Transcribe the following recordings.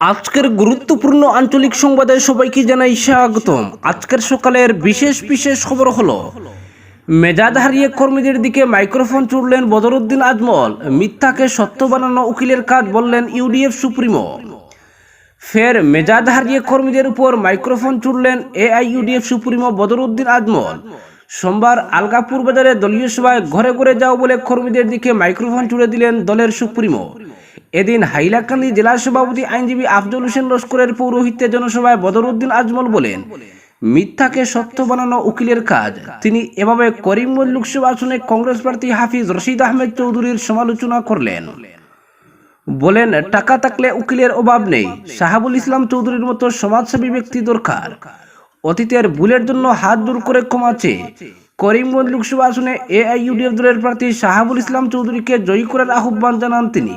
আজকের গুরুত্বপূর্ণ আঞ্চলিক সংবাদে সবাইকে জানাই স্বাগতম। আজকের সকালের বিশেষ বিশেষ খবর হলো, মেজাজ হারিয়ে কর্মীদের দিকে মাইক্রোফোন চুড়লেন বদরুদ্দিন আজমল, মিথ্যাকে সত্য বানানো উকিলের কাজ বললেন ইউডিএফ সুপ্রিমো। ফের মেজাজ হারিয়ে কর্মীদের উপর মাইক্রোফোন চুড়লেন এআইইউডিএফ সুপ্রিমো বদরুদ্দিন আজমল। সোমবার আলগাপুর বাজারে দলীয় সভায় ঘরে ঘরে যাও বলে কর্মীদের দিকে মাইক্রোফোন চুড়ে দিলেন দলের সুপ্রিমো। এদিন হাইলাকান্দি জেলা সভাপতি আইনজীবী আফজল হোসেন লস্করের পৌরোহিত্যে জনসভায় বদরুদ্দিন আজমল বলেন, মিথ্যাকে সত্য বানানো উকিলের কাজ। তিনি এভাবে করিমগঞ্জ লোকসভা আসনে কংগ্রেস প্রার্থী হাফিজ রশিদ আহমেদ চৌধুরীর সমালোচনা করলেন। বলেন, টাকা থাকলে উকিলের অভাব নেই। সাহাবুল ইসলাম চৌধুরীর মতো সমাজসেবী ব্যক্তি দরকার। অতীতের ভুলের জন্য হাত দূর করে ক্ষমাছে করিমগঞ্জ লোকসভা আসনে এআইইউডিএফ দলের প্রার্থী শাহাবুল ইসলাম চৌধুরীকে জয়ী করার আহ্বান জানান তিনি।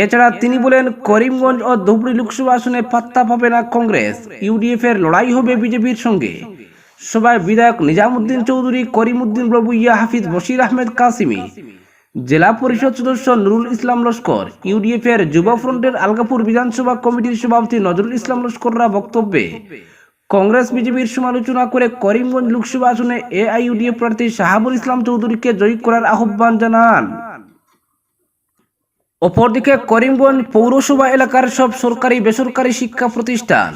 এছাড়া তিনি বলেন, করিমগঞ্জ ও ধুবড়ি লোকসভা আসনে পাত্তা পাবে না কংগ্রেস, ইউডিএফ এর লড়াই হবে বিজেপির সঙ্গে। সভায় বিধায়ক নিজামুদ্দিন চৌধুরী, করিমউদ্দিন প্রভু ইয়া হাফিজ বশির আহমেদ কাসিমি, জেলা পরিষদ সদস্য নুরুল ইসলাম লস্কর, ইউডিএফ এর যুব ফ্রন্টের আলগাপুর বিধানসভা কমিটির সভাপতি নজরুল ইসলাম লস্কররা বক্তব্যে, কংগ্রেস বিজেপির সমালোচনা করে করিমগঞ্জ লোকসভা আসনে এআইইউডিএফ প্রার্থী শাহাবুল ইসলাম চৌধুরীকে জয়ী করার আহ্বান জানান। অপরদিকে করিমগঞ্জ পৌরসভা এলাকার সব সরকারি বেসরকারি শিক্ষা প্রতিষ্ঠান।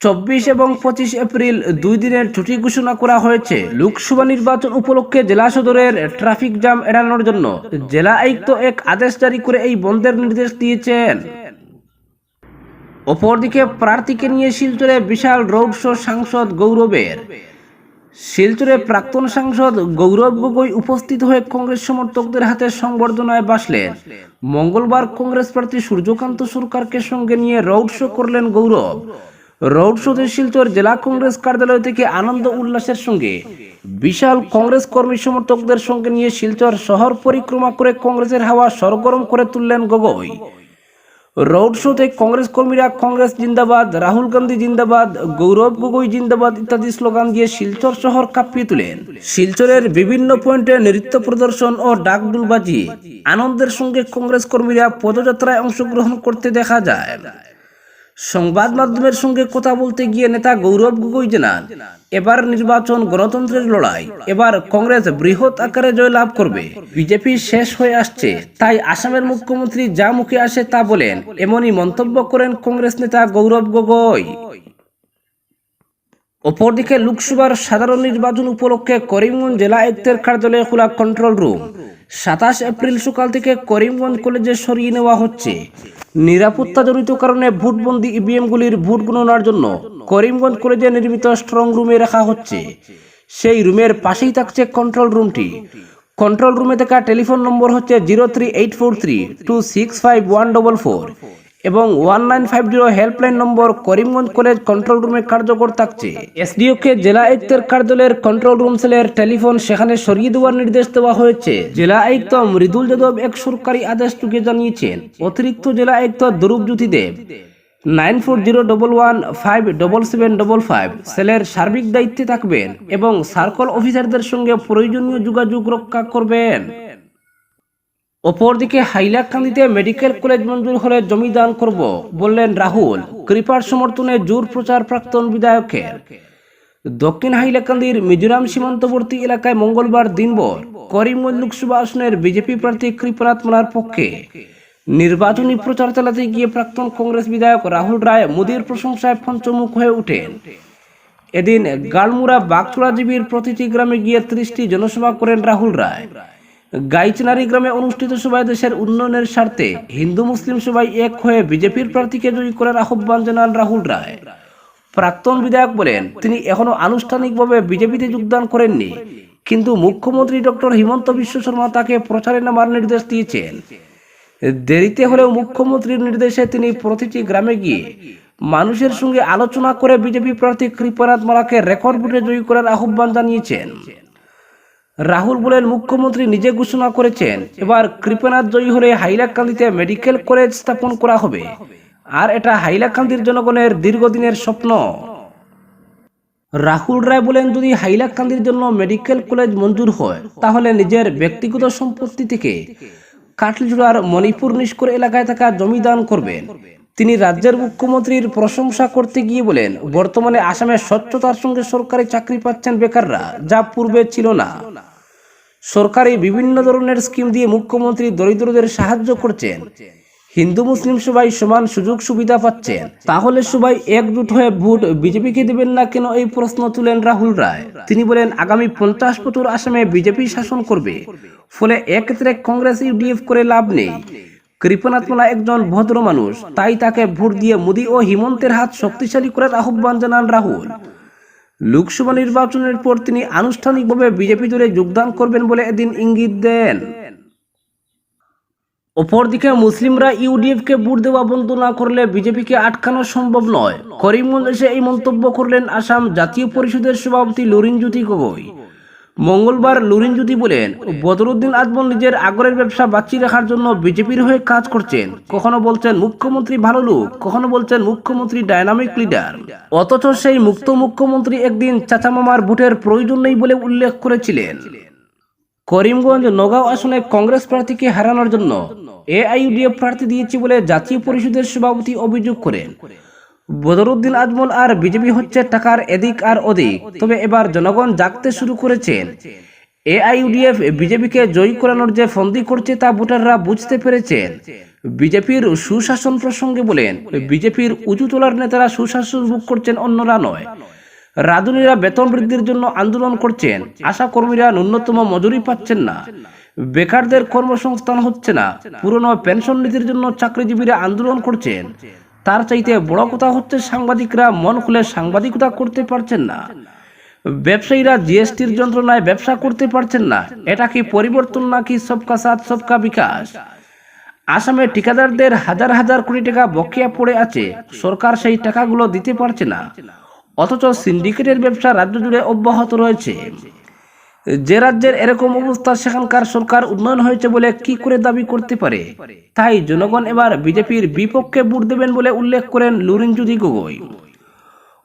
চব্বিশ এবং পঁচিশ এপ্রিল দুই দিনের ছুটি ঘোষণা করা হয়েছে। লোকসভা নির্বাচন উপলক্ষে জেলা সদরের ট্রাফিক জ্যাম এড়ানোর জন্য জেলা আয়ুক্ত এক আদেশ জারি করে এই বন্ধের নির্দেশ দিয়েছেন। অপরদিকে প্রার্থীকে নিয়ে শিলচরে বিশাল রোড শো সাংসদ গৌরবের। শিলচরে প্রাক্তন সাংসদ গৌরব গগৈ উপস্থিত হয়ে কংগ্রেস সমর্থকদের হাতে সংবর্ধনায় বাসলেন। মঙ্গলবার কংগ্রেস প্রার্থী সূর্যকান্ত সরকারকে সঙ্গে নিয়ে রোড শো করলেন গৌরব। রোড শোতে শিলচর জেলা কংগ্রেস কার্যালয় থেকে আনন্দ উল্লাসের সঙ্গে বিশাল কংগ্রেস কর্মী সমর্থকদের সঙ্গে নিয়ে শিলচর শহর পরিক্রমা করে কংগ্রেসের হাওয়া সরগরম করে তুললেন গগৈ। রোড শোতে কংগ্রেস কর্মীরা কংগ্রেস জিন্দাবাদ, রাহুল গান্ধী জিন্দাবাদ, গৌরব গগৈ জিন্দাবাদ ইত্যাদি স্লোগান দিয়ে শিলচর শহর কাঁপিয়ে তুলেন। শিলচরের বিভিন্ন পয়েন্টে নৃত্য প্রদর্শন ও ডাকডুল বাজিয়ে আনন্দের সঙ্গে কংগ্রেস কর্মীরা পদযাত্রায় অংশগ্রহণ করতে দেখা যায়। সংবাদ মাধ্যমের সঙ্গে কথা বলতে গিয়ে নেতা গৌরব গগৈ জানান, এবার নির্বাচন গণতন্ত্রের লড়াই, এবার কংগ্রেস বৃহৎ আকারে জয়লাভ করবে। বিজেপি শেষ হয়ে আসছে, তাই আসামের মুখ্যমন্ত্রী যা মুখে আসে তা বলেন, এমনই মন্তব্য করেন কংগ্রেস নেতা গৌরব গগৈ। অপরদিকে লোকসভার সাধারণ নির্বাচন উপলক্ষে করিমগঞ্জ জেলা আয়ুক্তের কার্যালয়ে খোলা কন্ট্রোল রুম সাতাশ এপ্রিল সকাল থেকে করিমগঞ্জ কলেজে সরিয়ে নেওয়া হচ্ছে। নিরাপত্তাজনিত কারণে ভোটবন্দি ইভিএমগুলির ভোট গণনার জন্য করিমগঞ্জ কলেজে নির্মিত স্ট্রং রুমে রাখা হচ্ছে। সেই রুমের পাশেই থাকছে কন্ট্রোল রুমটি কন্ট্রোল রুমে থাকা টেলিফোন নম্বর হচ্ছে zero three eight four three two six five one double four এবং one nine five zero helpline number Karimganj college control রুমে কার্যকর থাকছে। এসডিওকে জেলা আয়ুক্তের কার্যালয়ের কন্ট্রোল রুম সেলের টেলিফোন সেখানে সরিয়ে দেওয়ার নির্দেশ দেওয়া হয়েছে। জেলা আয়ুক্ত মৃদুল যাদব এক সরকারি আদেশ টুকে জানিয়েছেন, অতিরিক্ত জেলা আয়ুক্ত Swarupjyoti Deb. Nine four zero double one five double seven double five সেলের সার্বিক দায়িত্বে থাকবেন এবং সার্কল অফিসারদের সঙ্গে প্রয়োজনীয় যোগাযোগ রক্ষা করবেন। অপরদিকে হাইলাকান্দিতে মেডিকেল কলেজ মঞ্জুর হলে জমি দান করব, বললেন রাহুল, কৃপার সমর্থনে জোর প্রচার প্রাক্তন বিধায়কের। দক্ষিণ হাইলাকান্দির মিজোরাম সীমান্তবর্তী এলাকায় মঙ্গলবার দিনভর করিমগঞ্জ লোকসভা আসনের বিজেপি প্রার্থী কৃপানাথ মালার পক্ষে নির্বাচনী প্রচার চালাতে গিয়ে প্রাক্তন কংগ্রেস বিধায়ক রাহুল রায় মোদীর প্রশংসায় পঞ্চমুখ হয়ে ওঠেন। এদিন গালমুড়া বাগচুড়াজীবীর প্রতিটি গ্রামে গিয়ে ত্রিশটি জনসভা করেন রাহুল রায়। গাইচনারি গ্রামে অনুষ্ঠিত সভায় দেশের উন্নয়নের স্বার্থে হিন্দু মুসলিম সবাই এক হয়ে বিজেপির প্রার্থীকে জয়ী করার আহ্বান জানান রাহুল রায়। প্রাক্তন বিধায়ক বলেন, তিনি এখনও আনুষ্ঠানিকভাবে বিজেপিতে যোগদান করেননি, কিন্তু মুখ্যমন্ত্রী ডক্টর হিমন্ত বিশ্ব শর্মা তাকে প্রচারে নামার নির্দেশ দিয়েছেন। দেরিতে হলেও মুখ্যমন্ত্রীর নির্দেশে তিনি প্রতিটি গ্রামে গিয়ে মানুষের সঙ্গে আলোচনা করে বিজেপি প্রার্থী কৃপনাথ মালাকে রেকর্ড ভোটে জয়ী করার আহ্বান জানিয়েছেন। রাহুল বলেন, মুখ্যমন্ত্রী নিজে ঘোষণা করেছেন, এবার কৃপনাথ জয়ী হলে হাইলাকান্দিতে মেডিকেল কলেজ স্থাপন করা হবে। আর এটা হাইলাকান্দির জনগণের দীর্ঘদিনের স্বপ্ন। রাহুল রায় বলেন, যদি হাইলাকান্দির জন্য মেডিকেল কলেজ মঞ্জুর হয়, তাহলে নিজের ব্যক্তিগত সম্পত্তি থেকে কাটলিজোড়ার মণিপুর নিষ্কর এলাকায় থাকা জমি দান করবেন। তিনি রাজ্যের মুখ্যমন্ত্রীর প্রশংসা করতে গিয়ে বলেন, বর্তমানে আসামে স্বচ্ছতার সঙ্গে সরকারি চাকরি পাচ্ছেন বেকাররা, যা পূর্বে ছিল না। সরকারি বিভিন্ন ধরনের স্কিম দিয়ে মুখ্যমন্ত্রী দরিদ্রদের সাহায্য করছেন। হিন্দু, মুসলিম সবাই সমান সুযোগ সুবিধা পাচ্ছেন। তাহলে সবাই একজুট হয়ে ভোট বিজেপিকে দেবেন না কেন? এই প্রশ্ন তুলেন রাহুল রায়। তিনি বলেন, আগামী পঞ্চাশ বছর আসামে বিজেপি শাসন করবে। ফলে এক্ষেত্রে কংগ্রেস, ইউডিএফ করে লাভ নেই। কৃপনাথমলা একজন ভদ্র মানুষ। তাই তাকে ভোট দিয়ে মোদী ও হিমন্তের হাত শক্তিশালী করার আহ্বান জানান রাহুল। লোকসভা নির্বাচনের পর তিনি আনুষ্ঠানিকভাবে বিজেপি দলে যোগদান করবেন বলে এদিন ইঙ্গিত দেন। অপরদিকে মুসলিমরা ইউডিএফকে ভোট দেওয়া বন্ধ না করলে বিজেপিকে আটকানো সম্ভব নয়। করিমগঞ্জ এসে এই মন্তব্য করলেন আসাম জাতীয় পরিষদের সভাপতি লুরিনজ্যোতি গগৈ। মঙ্গলবার লুরিন লুরিনজ্যোতি বলেন, বদরুদ্দিন আজমল নিজের আগরের ব্যবসা বাঁচিয়ে রাখার জন্য বিজেপির হয়ে কাজ করছেন। কখনো বলছেন মুখ্যমন্ত্রী ভালো লোক, কখনো বলছেন মুখ্যমন্ত্রী ডায়নামিক লিডার অথচ সেই মুক্ত মুখ্যমন্ত্রী একদিন চাচা মামার ভোটের প্রয়োজন নেই বলে উল্লেখ করেছিলেন। করিমগঞ্জ নগাঁও আসনে কংগ্রেস প্রার্থীকে হারানোর জন্য এআইইউডিএফ প্রার্থী দিয়েছে বলে জাতীয় পরিষদের সভাপতি অভিযোগ করেন। বদরুদ্দিন আজমল আর বিজেপি হচ্ছে টাকার এদিক আর ওদিক। তবে এবার জনগণ জাগতে শুরু করেছেন এআইইউডিএফ বিজেপিকে জয়ী করানোর যে ফন্দি করছে তা ভোটাররা বুঝতে পেরেছেন। বিজেপির সুশাসন প্রসঙ্গে বলেন, বিজেপির উঁচু তোলার নেতারা সুশাসন ভোগ করছেন, অন্যরা নয়। রাঁধুনিরা বেতন বৃদ্ধির জন্য আন্দোলন করছেন। আশা কর্মীরা ন্যূনতম মজুরি পাচ্ছেন না। বেকারদের কর্মসংস্থান হচ্ছে না। পুরনো পেনশন নীতির জন্য চাকরিজীবীরা আন্দোলন করছেন। তার চাইতে বড় কথা হচ্ছে সাংবাদিকরা মন খুলে সাংবাদিকতা করতে পারছেন না। ব্যবসায়ীরা জিএসটির যন্ত্রণায় ব্যবসা করতে পারছেন না। এটা কি পরিবর্তন নাকি সবকা সাথ, সবকা বিকাশ? আসামে ঠিকাদারদের হাজার হাজার কোটি টাকা বকেয়া পড়ে আছে। সরকার সেই টাকাগুলো দিতে পারছে না। অথচ সিন্ডিকেটের ব্যবসা রাজ্য জুড়ে অব্যাহত রয়েছে। যে রাজ্যের এরকম অবস্থা সেখানকার সরকার উন্নয়ন হয়েছে বলে কি করে দাবি করতে পারে? তাই জনগণ এবার বিজেপির বিপক্ষে ভোট দেবেন বলে উল্লেখ করেন লুরিনজ্যোতি গগৈ।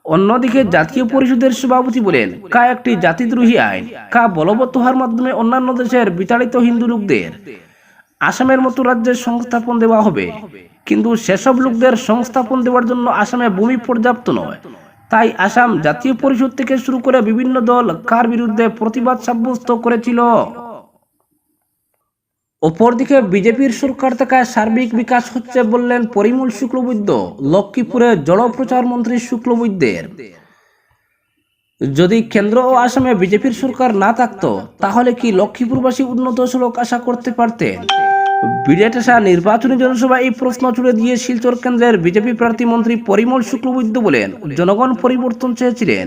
অন্যদিকে জাতীয় পরিষদের সভাপতি বলেন, কা একটি জাতিদ্রোহী আইন, কা বলবৎ হওয়ার মাধ্যমে অন্যান্য দেশের বিতাড়িত হিন্দু লোকদের আসামের মতো রাজ্যের সংস্থাপন দেওয়া হবে। কিন্তু সেসব লোকদের সংস্থাপন দেওয়ার জন্য আসামে ভূমি পর্যাপ্ত নয়। তাই আসাম জাতীয় পরিষদ থেকে শুরু করে বিভিন্ন দল কার বিরুদ্ধে প্রতিবাদ সাব্যস্ত করেছিল? অপরদিকে বিজেপির সরকার থেকে সার্বিক বিকাশ হচ্ছে বললেন পরিমল শুক্লবৈদ্য, লক্ষ্মীপুরে জলপ্রচার মন্ত্রী শুক্লবৈদ্যের। যদি কেন্দ্র ও আসামে বিজেপির সরকার না থাকতো, তাহলে কি লক্ষ্মীপুরবাসী উন্নত সড়ক আশা করতে পারতেন? বিরাট আসা নির্বাচনী জনসভায় এই প্রশ্ন ছুড়ে দিয়ে শিলচর কেন্দ্রের বিজেপি প্রার্থী মন্ত্রী পরিমল শুক্লবৈদ্য বলেন, জনগণ পরিবর্তন চেয়েছিলেন।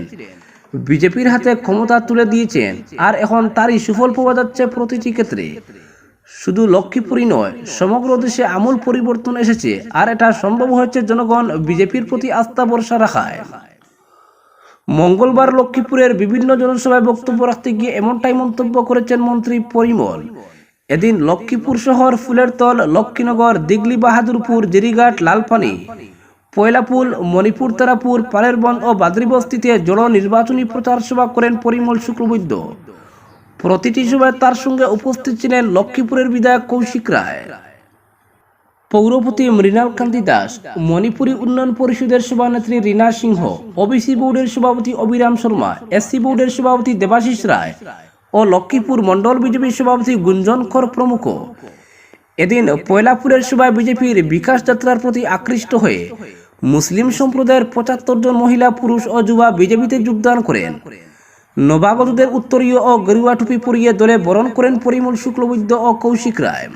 বিজেপির হাতে ক্ষমতা তুলে দিয়েছেন, আর এখন তারই সুফল পাওয়া যাচ্ছে প্রতিটি ক্ষেত্রে। শুধু লক্ষ্মীপুরই নয়, সমগ্র দেশে আমূল পরিবর্তন এসেছে, আর এটা সম্ভব হয়েছে জনগণ বিজেপির প্রতি আস্থা ভরসা রাখায়। মঙ্গলবার লক্ষ্মীপুরের বিভিন্ন জনসভায় বক্তব্য রাখতে গিয়ে এমনটাই মন্তব্য করেছেন মন্ত্রী পরিমল। এদিন লক্ষ্মীপুর শহর ফুলের তল, লক্ষ্মীনগর, দিগলি, বাহাদুরপুর, জেরিঘাট লালপানি পয়লাপুল, মণিপুর, তারাপুর, পালেরবন ও বাদ্রিবস্তিতে জড় নির্বাচনী প্রচার সভা করেন পরিমল শুক্লবৈদ্য। প্রতিটি সভায় তার সঙ্গে উপস্থিত ছিলেন লক্ষ্মীপুরের বিধায়ক কৌশিক রায়। পৌরপতি মৃণাল কান্তি দাস, মণিপুরী উন্নয়ন পরিষদের সভানেত্রী রীনা সিংহ, ওবিসি বোর্ডের সভাপতি অবিরাম শর্মা, এসসি বোর্ডের সভাপতি দেবাশিস রায় ও লক্ষ্মীপুর মণ্ডল বিজেপি সভাপতি গুঞ্জন কর প্রমুখ। এদিন পয়লাপুরের সভায় বিজেপির বিকাশ যাত্রার প্রতি আকৃষ্ট হয়ে মুসলিম সম্প্রদায়ের পঁচাত্তর জন মহিলা, পুরুষ ও যুবা বিজেপিতে যোগদান করেন। নবাগতদের উত্তরীয় ও গরুয়া টুপি পরিয়ে দলে বরণ করেন পরিমল শুক্লবৈদ্য ও কৌশিক রায়।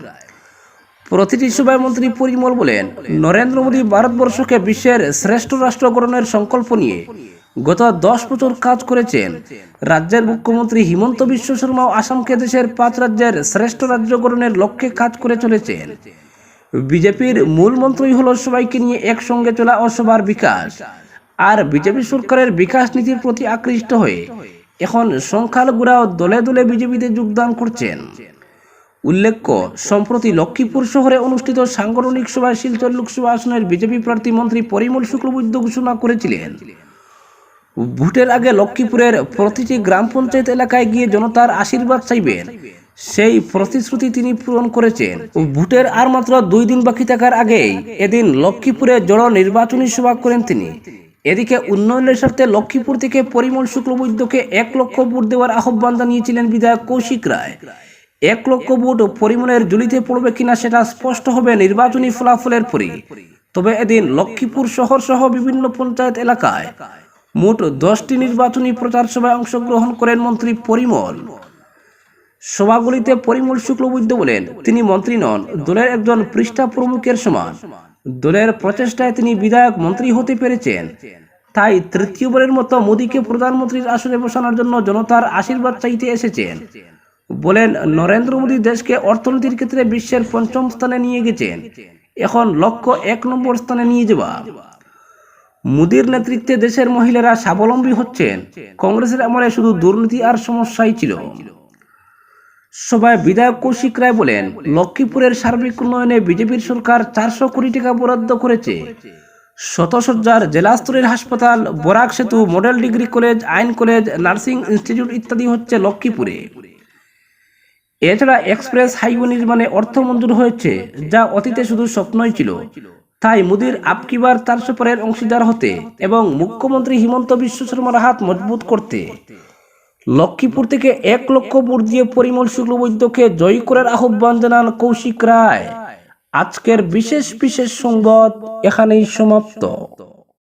প্রতিটি সভায় মন্ত্রী পরিমল বলেন, নরেন্দ্র মোদী ভারতবর্ষকে বিশ্বের শ্রেষ্ঠ রাষ্ট্র গঠনের সংকল্প নিয়ে গত দশ বছর কাজ করেছেন। রাজ্যের মুখ্যমন্ত্রী হিমন্ত বিশ্ব শর্মাও আসামকে দেশের পাঁচ রাজ্যের শ্রেষ্ঠ রাজ্য গঠনের লক্ষ্যে কাজ করে চলেছেন। বিজেপির মূল মন্ত্রই হলো সবাইকে নিয়ে একসঙ্গে চলা ও সবার বিকাশ। আর বিজেপি সরকারের বিকাশ নীতির প্রতি আকৃষ্ট হয়ে এখন সংখ্যালঘুরাও দলে দলে বিজেপিতে যোগদান করছেন। উল্লেখ্য, সম্প্রতি লক্ষ্মীপুর শহরে অনুষ্ঠিত সাংগঠনিক সভায় শিলচর লোকসভা আসনের বিজেপি প্রার্থী মন্ত্রী পরিমল শুক্লবৈদ্য ঘোষণা করেছিলেন। ভোটের আগে লক্ষ্মীপুরের প্রতিটি গ্রাম পঞ্চায়েত এলাকায় গিয়ে জনতার আশীর্বাদ চাইবেন। সেই প্রতিশ্রুতি তিনি পূরণ করেছেন। ভোটের আর মাত্র দুই দিন বাকি থাকার আগেই এদিন লক্ষ্মীপুরে জড় নির্বাচনী সভা করেন তিনি। এদিকে উন্নয়নের স্বার্থে লক্ষ্মীপুর থেকে পরিমল শুক্লবৈদ্যকে এক লক্ষ ভোট দেওয়ার আহ্বান জানিয়েছিলেন বিধায়ক কৌশিক রায়। এক লক্ষ ভোট পরিমলের জুলিতে পড়বে কিনা সেটা স্পষ্ট হবে নির্বাচনী ফলাফলের পরই। তবে এদিন লক্ষ্মীপুর শহর সহ বিভিন্ন পঞ্চায়েত এলাকায় মোট দশটি নির্বাচনী প্রচার সভায় অংশগ্রহণ করেন মন্ত্রী পরিমল। সভাগুলিতে পরিমল শুক্লবৈদ্য বলেন, তিনি মন্ত্রী নন, দলের একজন পৃষ্ঠা প্রমুখের সমান। দলের প্রচেষ্টায় তিনি বিধায়ক মন্ত্রী হতে পেরেছেন। তাই তৃতীয়বারের মতো মোদীকে প্রধানমন্ত্রীর আসনে বসানোর জন্য জনতার আশীর্বাদ চাইতে এসেছেন। বলেন, নরেন্দ্র মোদী দেশকে অর্থনীতির ক্ষেত্রে বিশ্বের পঞ্চম স্থানে নিয়ে গেছেন। এখন লক্ষ্য এক নম্বর স্থানে নিয়ে যাওয়া। মোদীর নেতৃত্বে দেশের মহিলারা স্বাবলম্বী হচ্ছেন। কংগ্রেসের আমলে শুধু দুর্নীতি আর সমস্যাই ছিল। সভায় বিধায়ক কৌশিক রায় বলেন, লক্ষ্মীপুরের সার্বিক উন্নয়নে বিজেপির সরকার চারশো কোটি টাকা বরাদ্দ করেছে। শতসজ্জার জেলা স্তরের হাসপাতাল, বরাক সেতু, মডেল ডিগ্রি কলেজ, আইন কলেজ, নার্সিং ইনস্টিটিউট ইত্যাদি হচ্ছে লক্ষ্মীপুরে। এছাড়া এক্সপ্রেস হাইওয়ে নির্মাণে অর্থ মঞ্জুর হয়েছে, যা অতীতে শুধু স্বপ্নই ছিল। তাই মোদীর আপকিবার তার সুপারের অংশীদার হতে এবং মুখ্যমন্ত্রী হিমন্ত বিশ্ব শর্মার হাত মজবুত করতে। লক্ষ্মীপুর থেকে এক লক্ষ ভোট দিয়ে পরিমল শুক্লবৈদ্যকে জয়ী করার আহ্বান জানান কৌশিক রায়। আজকের বিশেষ বিশেষ সংবাদ এখানেই সমাপ্ত।